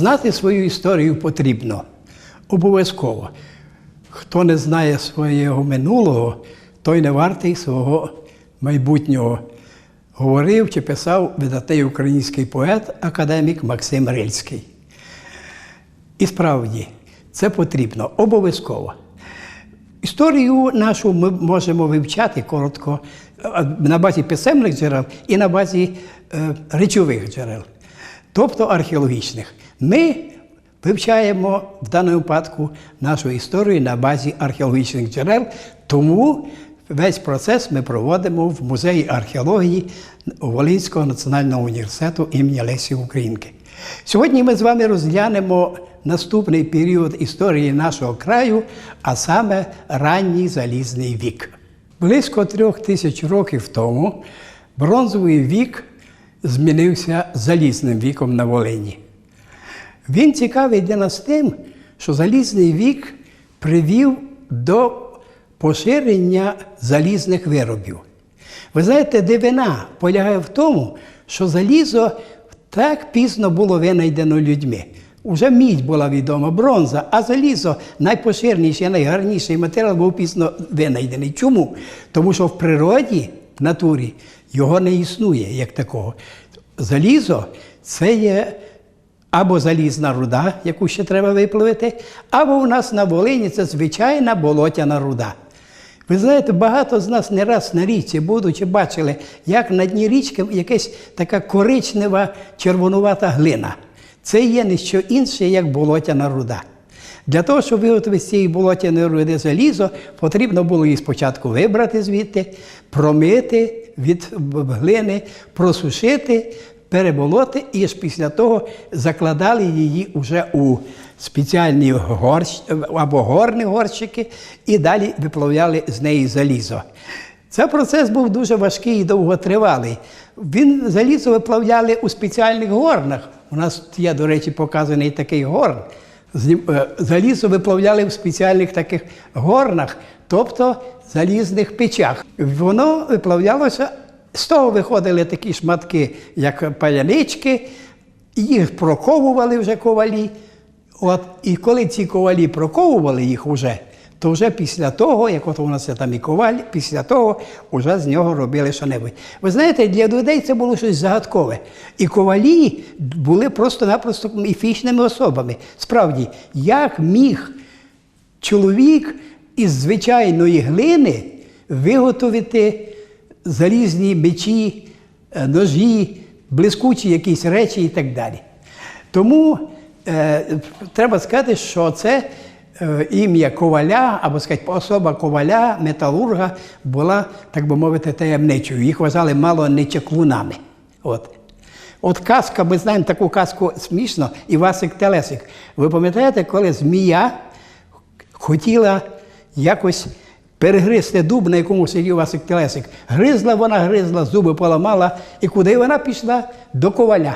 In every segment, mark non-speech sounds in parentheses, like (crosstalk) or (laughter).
Знати свою історію потрібно. Обов'язково. Хто не знає свого минулого, той не вартий свого майбутнього. Говорив чи писав видатний український поет, академік Максим Рильський. І справді, це потрібно обов'язково. Історію нашу ми можемо вивчати коротко на базі писемних джерел і на базі е, речових джерел, тобто археологічних. Ми вивчаємо в даному випадку нашу історію на базі археологічних джерел, тому весь процес ми проводимо в музеї археології Волинського національного університету імені Лесі Українки. Сьогодні ми з вами розглянемо наступний період історії нашого краю, а саме ранній залізний вік. Близько трьох тисяч років тому бронзовий вік змінився залізним віком на Волині. Він цікавий для нас тим, що залізний вік привів до поширення залізних виробів. Ви знаєте, дивина полягає в тому, що залізо так пізно було винайдено людьми. Уже мідь була відома, бронза, а залізо найпоширеніший, найгарніший матеріал був пізно винайдений. Чому? Тому що в природі, в натурі, його не існує як такого. Залізо це є або залізна руда, яку ще треба виплавити, або у нас на Волині це звичайна болотяна руда. Ви знаєте, багато з нас не раз на річці, будучи, бачили, як на дні річки якась така коричнева червонувата глина. Це є не що інше, як болотяна руда. Для того, щоб виготовити з цієї болотяної руди залізо, потрібно було її спочатку вибрати звідти, промити від глини, просушити, переболоти, і після того закладали її вже у спеціальні горщ... або горні горщики і далі виплавляли з неї залізо. Цей процес був дуже важкий і довготривалий. Він залізо виплавляли у спеціальних горнах. У нас є, до речі, показаний такий горн. Залізо виплавляли в спеціальних таких горнах, тобто залізних печах. Воно виплавлялося, з того виходили такі шматки, як палянички, їх проковували вже ковалі. От, І коли ці ковалі проковували їх уже, то вже після того, як от у нас є там і коваль, після того вже з нього робили що-небудь. Ви знаєте, для людей це було щось загадкове. І ковалі були просто-напросто міфічними особами. Справді, як міг чоловік із звичайної глини виготовити залізні мечі, ножі, блискучі якісь речі і так далі. Тому е, треба сказати, що це е, ім'я коваля, або сказати, особа коваля, металурга була, так би мовити, таємничою. Їх вважали мало не чаклунами. От. От казка, ми знаємо таку казку смішно, Івасик Телесик. Ви пам'ятаєте, коли змія хотіла якось перегризти дуб, на якому сидів Васик Телесик. Гризла вона, гризла, зуби поламала. І куди вона пішла? До коваля.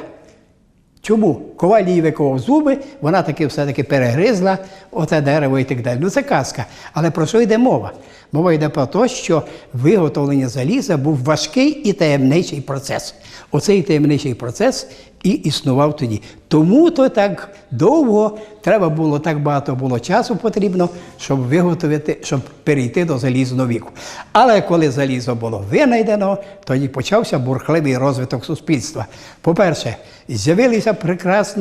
Чому? Коваль їй виковав зуби, вона таки все-таки перегризла оте дерево і так далі. Ну це казка. Але про що йде мова? Мова йде про те, що виготовлення заліза був важкий і таємничий процес. Оцей таємничий процес і існував тоді. Тому то так довго треба було, так багато було часу потрібно, щоб виготовити, щоб перейти до залізного віку. Але коли залізо було винайдено, тоді почався бурхливий розвиток суспільства. По-перше, з'явилися прекрасні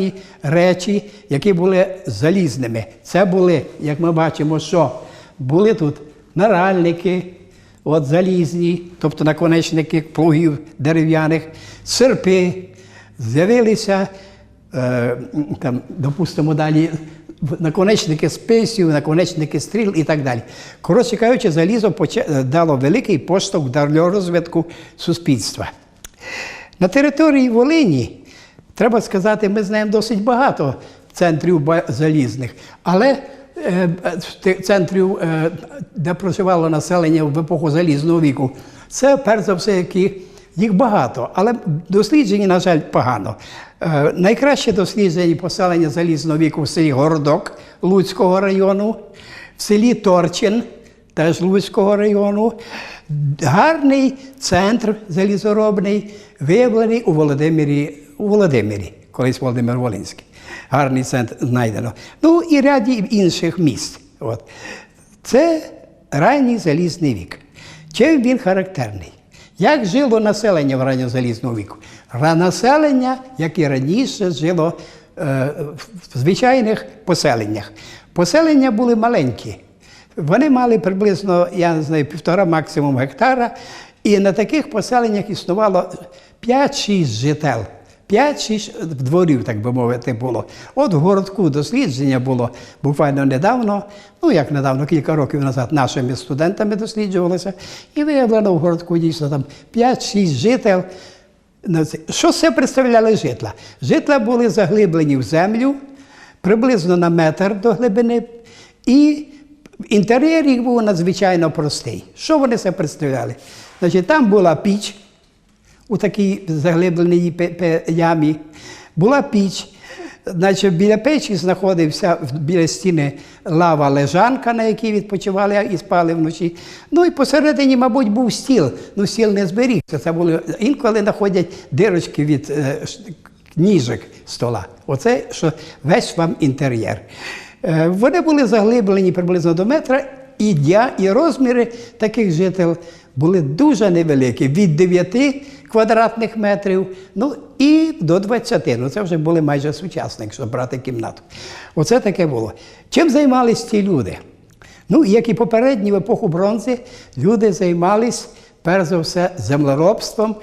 речі, які були залізними. Це були, як ми бачимо, що були тут наральники, от залізні, тобто наконечники плугів дерев'яних, серпи, з'явилися, е, там, допустимо, далі наконечники списів, наконечники стріл і так далі. Коротше кажучи, залізо дало великий поштовх для розвитку суспільства. На території Волині, треба сказати, ми знаємо досить багато центрів залізних, але е, центрів, е, де проживало населення в епоху залізного віку, це перш за все, які їх багато, але досліджені, на жаль, погано. Е, Найкраще досліджені поселення залізного віку в селі Городок Луцького району, в селі Торчин, теж Луцького району. Гарний центр залізоробний, виявлений у Володимирі, у Володимирі, колись Володимир Волинський. гарний центр знайдено. Ну і ряді інших місць. От. Це ранній залізний вік. Чим він характерний? Як жило населення в ранньозалізного віку? Населення, як і раніше, жило е, в звичайних поселеннях. Поселення були маленькі. Вони мали приблизно, я не знаю, півтора максимум гектара, і на таких поселеннях існувало 5-6 жител. 5-6 дворів, так би мовити, було. От в городку дослідження було буквально недавно, ну як недавно, кілька років назад, нашими студентами досліджувалося, і виявлено в городку дійсно там 5-6 жител. Що це представляли житла? Житла були заглиблені в землю приблизно на метр до глибини, і інтер'єр їх був надзвичайно простий. Що вони це представляли? Значить, там була піч у такій заглибленій ямі, була піч. Значить, біля печі знаходився біля стіни лава лежанка, на якій відпочивали і спали вночі. Ну і посередині, мабуть, був стіл. Ну, стіл не зберігся. Це були інколи знаходять дирочки від е, ш- ніжок стола. Оце що весь вам інтер'єр. Е, Вони були заглиблені приблизно до метра, і, дя, і розміри таких жителів були дуже невеликі, від 9 квадратних метрів ну, і до 20. Ну, це вже були майже сучасні, якщо брати кімнату. Оце таке було. Чим займалися ці люди? Ну, як і попередні в епоху бронзи, люди займались, перш за все, землеробством,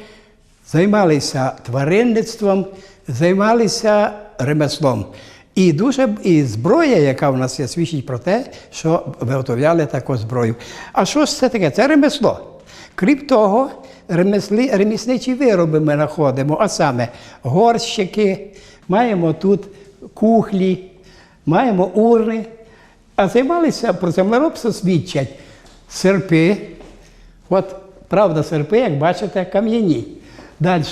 займалися тваринництвом, займалися ремеслом. І дуже і зброя, яка в нас є, свідчить про те, що виготовляли таку зброю. А що ж це таке? Це ремесло. Крім того, ремеслі, ремісничі вироби ми знаходимо, а саме горщики, маємо тут кухлі, маємо урни. А займалися про землеробство свідчать серпи. От, правда, серпи, як бачите, кам'яні. Далі.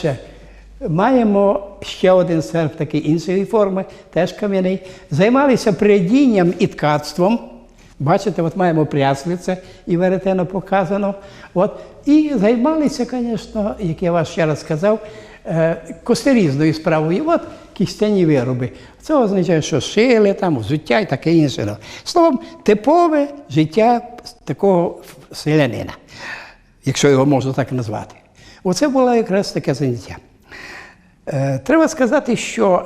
Маємо ще один серп такий іншої форми, теж кам'яний. Займалися прядінням і ткацтвом. Бачите, от маємо пряслице і веретено показано. От. І займалися, звісно, як я вас ще раз сказав, е, костерізною справою. От кістяні вироби. Це означає, що шили, там, взуття і таке інше. Словом, типове життя такого селянина, якщо його можна так назвати. Оце було якраз таке заняття. Е, Треба сказати, що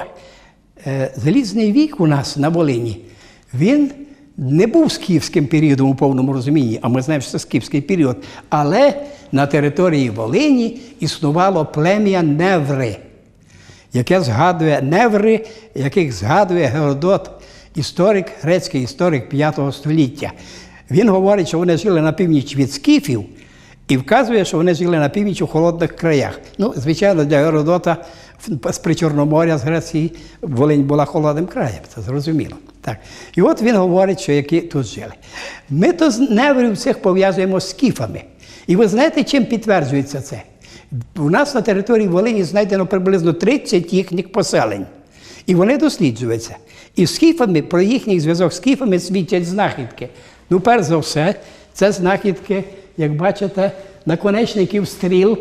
е, залізний вік у нас на Волині, він не був скіфським періодом у повному розумінні, а ми знаємо, що це скіфський період. Але на території Волині існувало плем'я Неври, яке згадує Неври, яких згадує Геродот, історик, грецький історик 5 століття. Він говорить, що вони жили на північ від скіфів і вказує, що вони жили на північ у холодних краях. Ну, звичайно, для Геродота з Причорноморя, з Греції, Волинь була холодним краєм, це зрозуміло. Так. І от він говорить, що які тут жили. Ми то з неврів цих пов'язуємо з скіфами. І ви знаєте, чим підтверджується це? У нас на території Волині знайдено приблизно 30 їхніх поселень. І вони досліджуються. І з скіфами, про їхній зв'язок з скіфами свідчать знахідки. Ну, перш за все, це знахідки, як бачите, наконечників стріл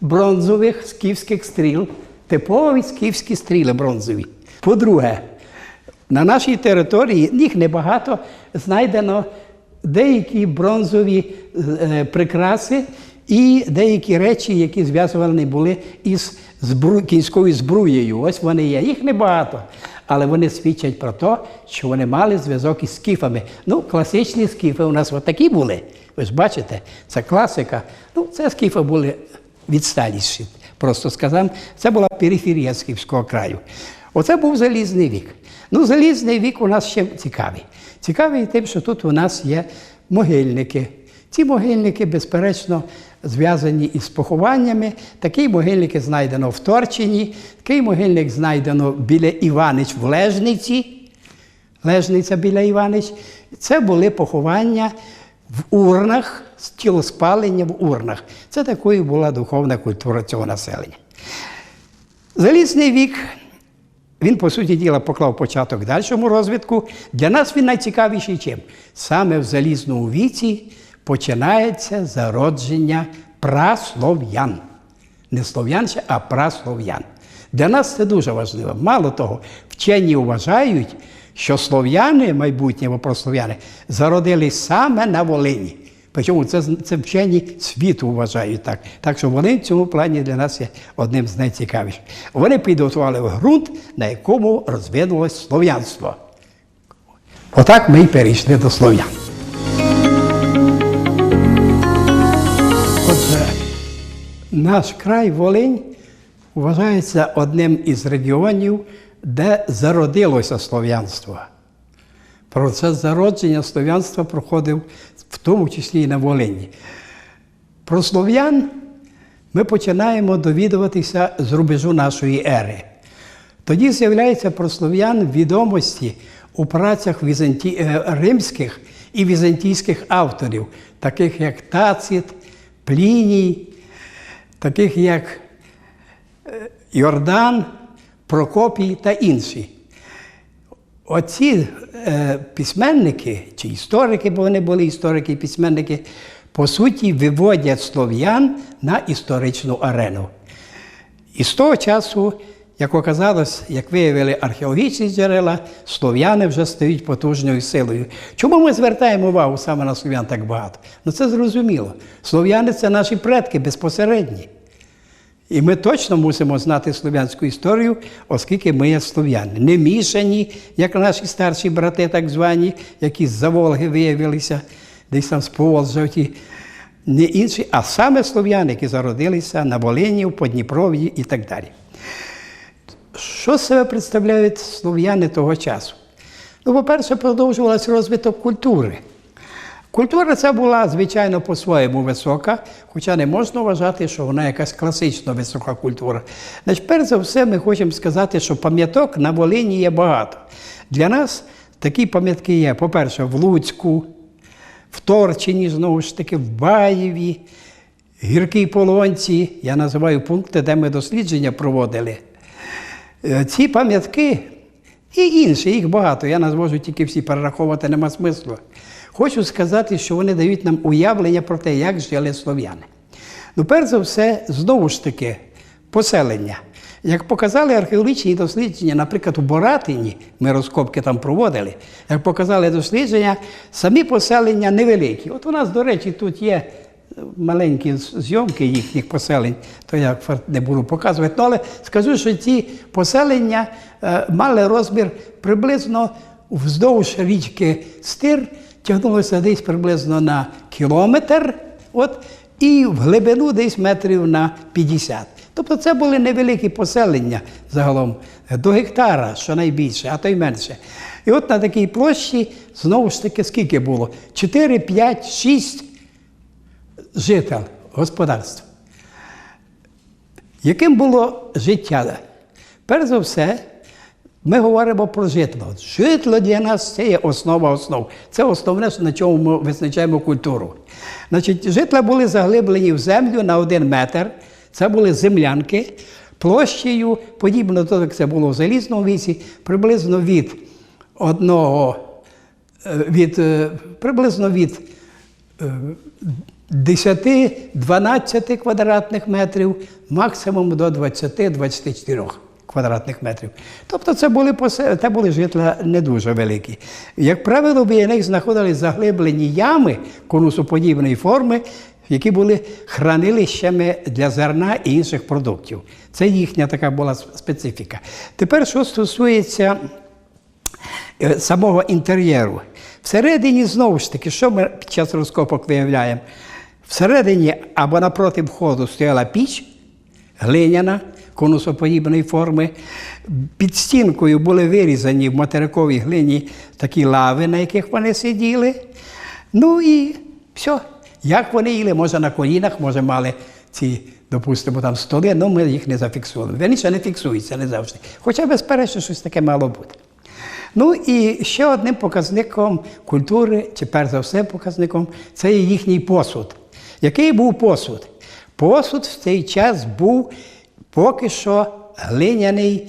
бронзових скіфських стріл, типові скіфські стріли бронзові. По-друге, на нашій території їх небагато знайдено деякі бронзові е, прикраси і деякі речі, які зв'язані були із збру... кінською збруєю. Ось вони є. Їх небагато. Але вони свідчать про те, що вони мали зв'язок із скіфами. Ну, класичні скіфи у нас от такі були. Ви ж бачите, це класика. Ну, це скіфи були відсталіші. Просто сказав, це була периферія скіфського краю. Оце був залізний вік. Ну, залізний вік у нас ще цікавий. Цікавий тим, що тут у нас є могильники. Ці могильники, безперечно, зв'язані із похованнями. Такі могильники знайдено в Торчині, такий могильник знайдено біля Іванич в Лежниці. Лежниця біля Іванич. Це були поховання в урнах, тілоспалення в урнах. Це такою була духовна культура цього населення. Залізний вік, він, по суті діла, поклав початок дальшому розвитку. Для нас він найцікавіший чим? Саме в залізному віці починається зародження праслов'ян. Не слов'ян ще, а праслов'ян. Для нас це дуже важливо. Мало того, вчені вважають, що слов'яни, майбутні прослов'яни, зародились саме на Волині. Причому це, це вчені світу вважають так. Так що Волинь в цьому плані для нас є одним з найцікавіших. Вони підготували ґрунт, на якому розвинулось слов'янство. Отак ми й перейшли до слов'ян. Отже, наш край Волинь вважається одним із регіонів, де зародилося слов'янство. Процес зародження слов'янства проходив в тому числі і на Волині. Про слов'ян ми починаємо довідуватися з рубежу нашої ери. Тоді з'являються про слов'ян відомості у працях візанті... е, римських і візантійських авторів, таких як Тацит, Пліній, таких як е, Йордан, Прокопій та інші. Оці е, письменники чи історики, бо вони були історики і письменники, по суті, виводять слов'ян на історичну арену. І з того часу, як оказалось, як виявили археологічні джерела, слов'яни вже стають потужною силою. Чому ми звертаємо увагу саме на слов'ян так багато? Ну це зрозуміло. Слов'яни це наші предки безпосередні. І ми точно мусимо знати слов'янську історію, оскільки ми є слов'яни. Не мішані, як наші старші брати, так звані, які з-за Волги виявилися, десь там з Поволжя, не інші, а саме слов'яни, які зародилися на Волині, в Подніпров'ї і так далі. Що себе представляють слов'яни того часу? Ну, по-перше, продовжувався розвиток культури. Культура ця була, звичайно, по-своєму висока, хоча не можна вважати, що вона якась класично висока культура. Значить, перш за все, ми хочемо сказати, що пам'яток на Волині є багато. Для нас такі пам'ятки є, по-перше, в Луцьку, в Торчині, знову ж таки, в Баєві, Гіркій Полонці. Я називаю пункти, де ми дослідження проводили. Е, Ці пам'ятки і інші, їх багато. Я не зможу тільки всі перераховувати, нема смислу. Хочу сказати, що вони дають нам уявлення про те, як жили слов'яни. Ну, перш за все, знову ж таки, поселення. Як показали археологічні дослідження, наприклад, у Боратині, ми розкопки там проводили, як показали дослідження, самі поселення невеликі. От у нас, до речі, тут є маленькі зйомки їхніх поселень, то я не буду показувати. Ну, але скажу, що ці поселення е, мали розмір приблизно вздовж річки Стир, тягнулося десь приблизно на кілометр, от, і в глибину десь метрів на 50. Тобто це були невеликі поселення загалом, до гектара, що найбільше, а то й менше. І от на такій площі знову ж таки скільки було? 4, 5, 6 житель господарства. Яким було життя? Перш за все, ми говоримо про житло. Житло для нас це є основа основ. Це основне, на чому ми визначаємо культуру. Значить, житла були заглиблені в землю на один метр. Це були землянки площею, подібно до того, як це було в залізному віці, приблизно від одного, е, від, е, приблизно від е, 10-12 квадратних метрів, максимум до 20-24 квадратних метрів. Тобто це були, посе- це були житла не дуже великі. Як правило, біля них знаходились заглиблені ями конусоподібної форми, які були хранилищами для зерна і інших продуктів. Це їхня така була специфіка. Тепер, що стосується е, самого інтер'єру. Всередині, знову ж таки, що ми під час розкопок виявляємо? Всередині або напроти входу стояла піч глиняна, конусоподібної форми. Під стінкою були вирізані в материковій глині такі лави, на яких вони сиділи. Ну і все. Як вони їли, може на колінах, може мали ці, допустимо, там столи, але ми їх не зафіксували. Верніше не фіксуються, не завжди. Хоча, безперечно, щось таке мало бути. Ну і ще одним показником культури, чи перш за все показником, це їхній посуд. Який був посуд? Посуд в цей час був поки що глиняний,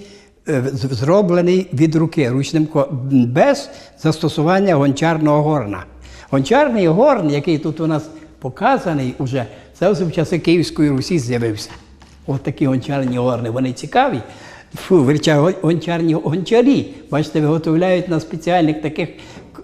е, зроблений від руки ручним без застосування гончарного горна. Гончарний горн, який тут у нас показаний уже, це в часи Київської Русі з'явився. От такі гончарні горни, вони цікаві. Фу, гончарні гончарі. Бачите, виготовляють на спеціальних таких е,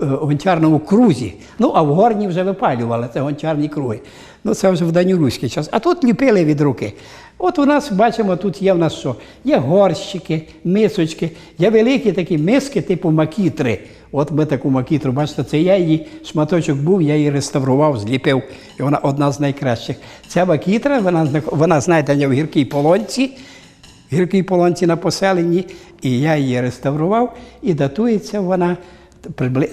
гончарному крузі. Ну, а в горні вже випалювали, це гончарні круги. Ну, це вже в данюруський час. А тут ліпили від руки. От у нас бачимо, тут є в нас що? Є горщики, мисочки, є великі такі миски, типу макітри. От ми таку макітру, бачите, це я її шматочок був, я її реставрував, зліпив. І вона одна з найкращих. Ця макітра, вона, вона знаєте, в гіркій полонці в гіркій полонці на поселенні, і я її реставрував, і датується вона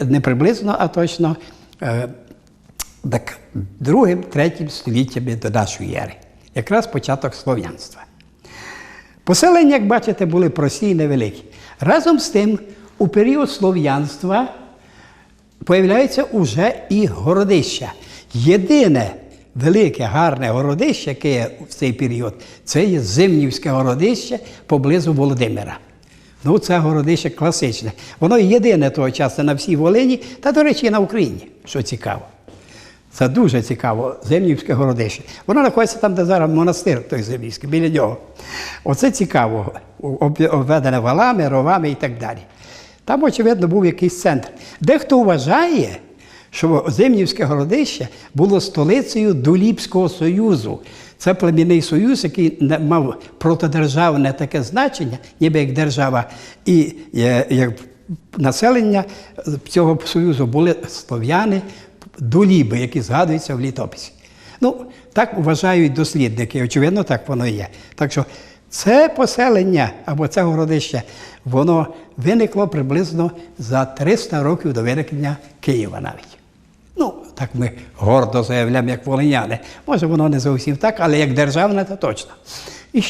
не приблизно, а точно е, так, другим, третім століттями до нашої ери. Якраз початок слов'янства. Поселення, як бачите, були прості і невеликі. Разом з тим, у період слов'янства появляються уже і городища. Єдине велике гарне городище, яке є в цей період, це є Зимнівське городище поблизу Володимира. Ну, це городище класичне. Воно єдине того часу на всій Волині, та, до речі, і на Україні, що цікаво. Це дуже цікаво, Зимнівське городище. Воно знаходиться там, де зараз монастир той Зимнівський, біля нього. Оце цікаво, обведене валами, ровами і так далі. Там, очевидно, був якийсь центр. Дехто вважає, що Зимнівське городище було столицею Доліпського союзу. Це племінний союз, який мав протидержавне таке значення, ніби як держава, і е, як населення цього союзу були слов'яни, доліби, які згадуються в літописі. Ну, так вважають дослідники, очевидно, так воно є. Так що це поселення або це городище, воно виникло приблизно за 300 років до виникнення Києва навіть. Ну, так ми гордо заявляємо, як волиняни. Може, воно не зовсім так, але як державне, то точно. І,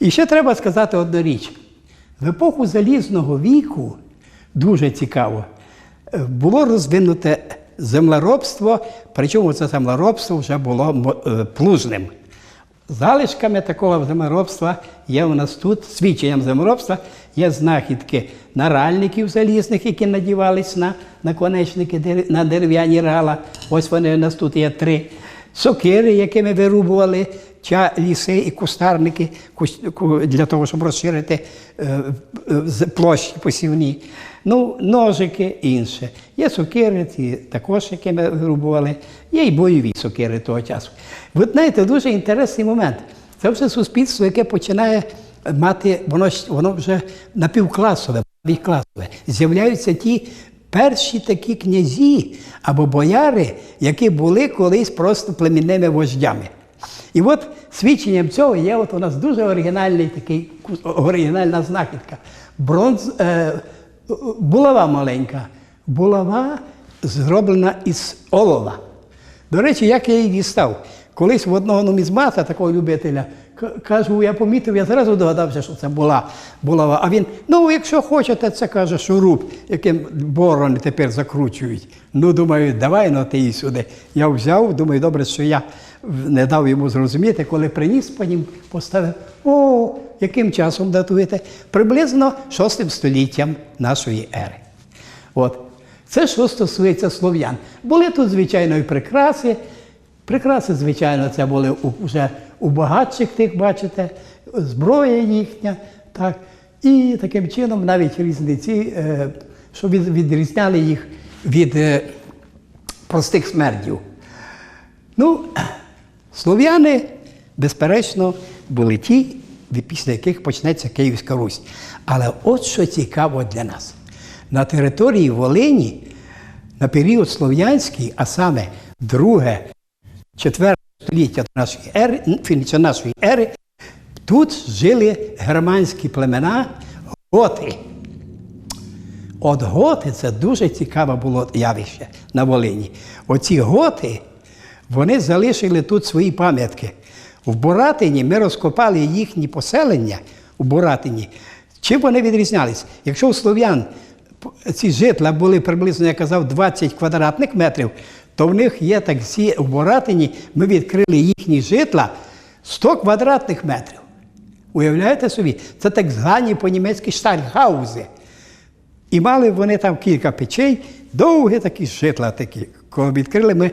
і ще треба сказати одну річ. В епоху залізного віку, дуже цікаво, е, було розвинуте землеробство, причому це землеробство вже було е, плужним. Залишками такого землеробства є у нас тут, свідченням землеробства, є знахідки наральників залізних, які надівались на наконечники на дерев'яні рала. Ось вони у нас тут є три. Сокири, якими вирубували ча ліси і кустарники для того, щоб розширити е, площі посівні. Ну, ножики інше. Є сокири, також, якими вирубували, є й бойові сокири того часу. Ви знаєте, дуже інтересний момент. Це вже суспільство, яке починає мати, воно, воно вже напівкласове, класове. З'являються ті перші такі князі або бояри, які були колись просто племінними вождями. І от свідченням цього є от у нас дуже оригінальний такий оригінальна знахідка. Бронз, е, булава маленька. Булава зроблена із олова. До речі, як я її дістав? Колись в одного нумізмата, такого любителя, кажу, я помітив, я зразу догадався, що це була булава. А він, ну, якщо хочете, це каже шуруп, яким борони тепер закручують. Ну, думаю, давай ну, ти її сюди. Я взяв, думаю, добре, що я не дав йому зрозуміти, коли приніс по ним, поставив. О, яким часом датуєте? Приблизно 6 століттям нашої ери. От. Це що стосується слов'ян. Були тут, звичайно, і прикраси. Прикраси, звичайно, це були вже у багатших тих, бачите, зброя їхня. Так. І таким чином навіть різниці, е, що відрізняли їх від е, простих смердів. Ну, слов'яни, безперечно, були ті, після яких почнеться Київська Русь. Але от що цікаво для нас. На території Волині на період слов'янський, а саме друге, четверте століття нашої ери, нашої ери, тут жили германські племена готи. От готи це дуже цікаве було явище на Волині. Оці готи, вони залишили тут свої пам'ятки. В Боратині ми розкопали їхні поселення у Боратині. Чим вони відрізнялись? Якщо у слов'ян ці житла були приблизно, я казав, 20 квадратних метрів, то в них є так всі у Боратині, ми відкрили їхні житла 100 квадратних метрів. Уявляєте собі? Це так звані по-німецьки штальхаузи. І мали вони там кілька печей, довгі такі житла, такі коли відкрили, ми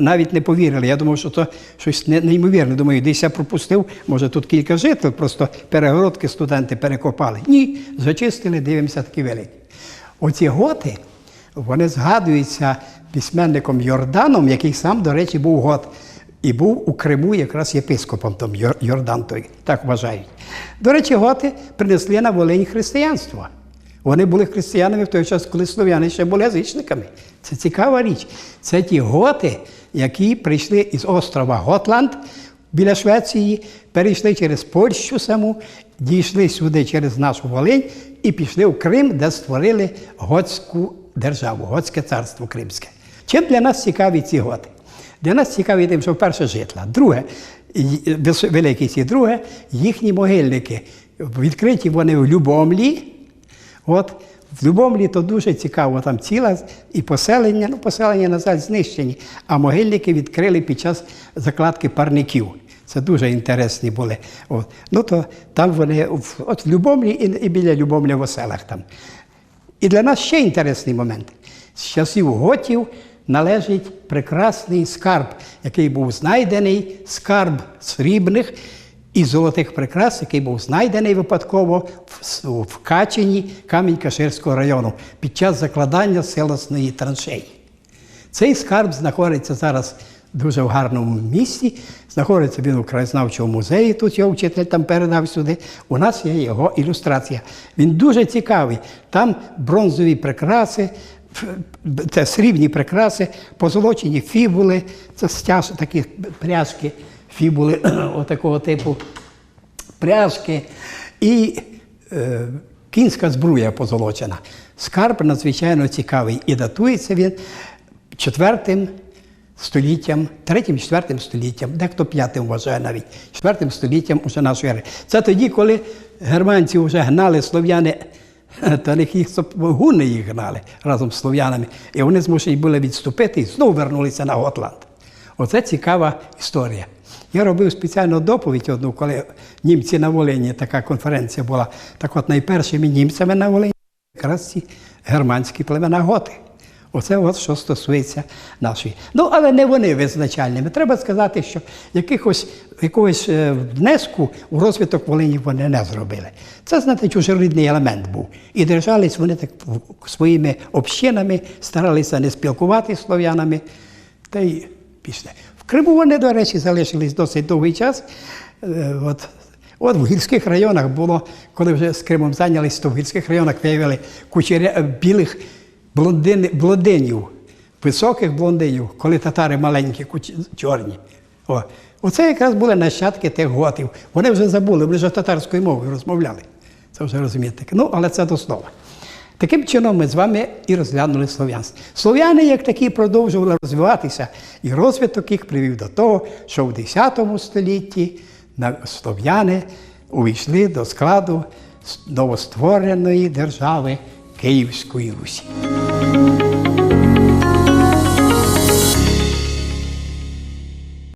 навіть не повірили. Я думав, що це щось неймовірне. Думаю, десь я пропустив, може тут кілька жителів, просто перегородки студенти перекопали. Ні, зачистили, дивимося такі великі. Оці готи, вони згадуються письменником Йорданом, який сам, до речі, був гот. І був у Криму якраз єпископом там Йордан той, так вважають. До речі, готи принесли на Волинь християнство. Вони були християнами в той час, коли слов'яни ще були язичниками. Це цікава річ. Це ті готи, які прийшли із острова Готланд біля Швеції, перейшли через Польщу саму, дійшли сюди через нашу Волинь і пішли в Крим, де створили готську державу, готське царство Кримське. Чим для нас цікаві ці готи? Для нас цікаві тим, що перше житла. Друге, великі ці друге, їхні могильники. Відкриті вони в Любомлі. От в Любомлі то дуже цікаво, там ціла і поселення, ну поселення, на жаль, знищені, а могильники відкрили під час закладки парників. Це дуже інтересні були. От. Ну то там вони от в Любомлі і, і біля Любомля в оселах там. І для нас ще інтересний момент. З часів готів належить прекрасний скарб, який був знайдений, скарб срібних і золотих прикрас, який був знайдений випадково в, Качині Камінь-Каширського району під час закладання селосної траншеї. Цей скарб знаходиться зараз дуже в гарному місці. Знаходиться він у краєзнавчому музеї. Тут його вчитель там передав сюди. У нас є його ілюстрація. Він дуже цікавий. Там бронзові прикраси, це срібні прикраси, позолочені фібули, це стяж, такі пряжки, фібули (clears throat) отакого типу пряжки і е, кінська збруя позолочена. Скарб надзвичайно цікавий і датується він четвертим століттям, третім, четвертим століттям, дехто п'ятим вважає навіть, четвертим століттям уже нашої ери. Це тоді, коли германці вже гнали слов'яни, (laughs) та них їх гуни їх гнали разом з слов'янами, і вони змушені були відступити і знову вернулися на Готланд. Оце цікава історія. Я робив спеціальну доповідь одну, коли німці на Волині, така конференція була. Так от найпершими німцями на Волині якраз ці германські племена готи. Оце от що стосується нашої. Ну, але не вони визначальними. Треба сказати, що якихось, якогось е, внеску у розвиток Волині вони не зробили. Це, знаєте, чужорідний елемент був. І держались вони так своїми общинами, старалися не спілкуватися з слов'янами, та й пішли. Криму вони, до речі, залишились досить довгий час. Е, От, от в гірських районах було, коли вже з Кримом зайнялись, то в гірських районах виявили кучеря е, білих блондин, блондинів, високих блондинів, коли татари маленькі, куч- чорні. О, оце якраз були нащадки тих готів. Вони вже забули, вони вже татарською мовою розмовляли. Це вже розумієте. Ну, але це до слова. Таким чином ми з вами і розглянули слов'янство. Слов'яни, як такі, продовжували розвиватися, і розвиток їх привів до того, що в X столітті слов'яни увійшли до складу новоствореної держави Київської Русі.